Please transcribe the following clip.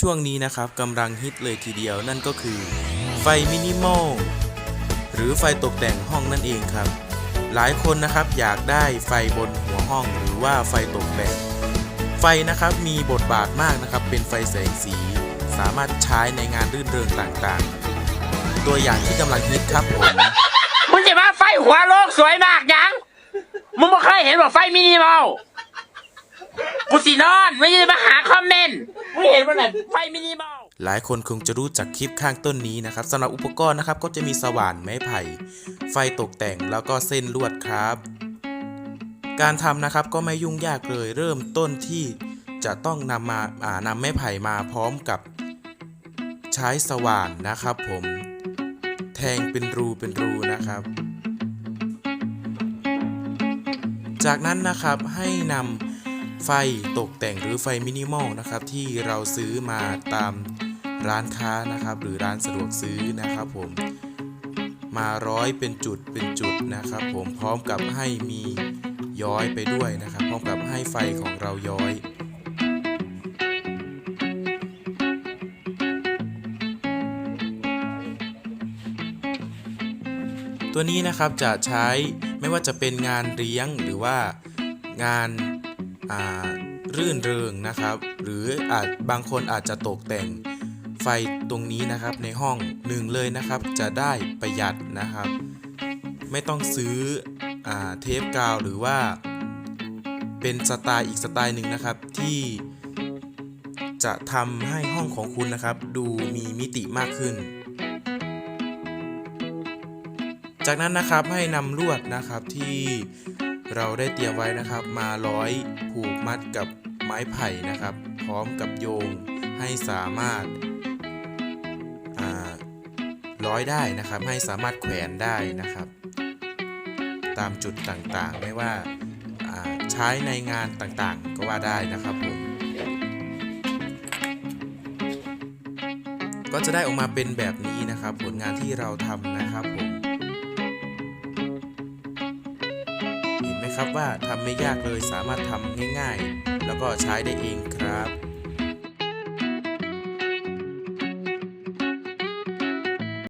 ช่วงนี้นะครับกำลังฮิตเลยทีเดียวนั่นก็คือ ไฟมินิมอลหรือไฟตกแต่งห้องนั่นเองครับ หลายคนนะครับอยากได้ไฟบนหัวห้องหรือว่าไฟตกแต่ง ไฟนะครับมีบทบาทมากนะครับ เป็นไฟแสงสี สามารถใช้ในงานรื่นเริงต่างๆ ตัวอย่างที่กำลังฮิตครับผมมึงจะมาไฟหัวโลกสวยมากยังมึงไม่เคยเห็นว่าไฟมินิมอลกูสินอนไม่ได้มาหา เห็นว่าไหนไฟมินิมอลหลายคนคงจะรู้จักคลิปข้างต้นนี้นะครับสำหรับอุปกรณ์นะครับก็จะมีสว่านไม้ไผ่ ไฟตกแต่งแล้วก็เส้นลวดครับ การทำนะครับก็ไม่ยุ่งยากเลย เริ่มต้นที่จะต้องนำมาอ่านำไม้ไผ่มาพร้อมกับ ใช้สว่านนะครับผม แทงเป็นรูเป็นรูนะครับ จากนั้นนะครับให้นำ ไฟตกแต่งหรือไฟมินิมอลนะครับที่เราซื้อมาตามร้านค้านะครับหรือร้านสะดวกซื้อนะครับผมมาร้อยเป็นจุดเป็นจุดนะครับ ผมพร้อมกับให้มีย้อยไปด้วยนะครับ พร้อมกับให้ไฟของเราย้อยตัวนี้นะครับจะใช้ไม่ว่าจะเป็นงานเลี้ยงหรือว่างาน รื่นเริงนะครับ หรืออาจบางคนอาจจะตกแต่งไฟตรงนี้นะครับในห้องหนึ่งเลยนะครับ จะได้ประหยัดนะครับ ไม่ต้องซื้ออเทปกาวหรือว่าเป็นสไตล์อีกสไตล์หนึ่งนะครับที่จะทำให้ห้องของคุณนะครับ ดูมีมิติมากขึ้น จากนั้นนะครับให้นำลวดนะครับที่ เราได้เตรียมไว้นะครับ มาร้อยผูกมัดกับไม้ไผ่นะครับ พร้อมกับโยงให้สามารถาร้อยได้นะครับ ให้สามารถแขวนได้นะครับ ตามจุดต่างๆ ไม่ว่าาใช้ในงานต่างๆ ก็ว่าได้นะครับผมก็จะได้ออกมาเป็นแบบนี้นะครับ ผลงานที่เราทำนะครับผม ครับว่าทำไม่ยากเลยสามารถทำง่ายๆ แล้วก็ใช้ได้เองครับ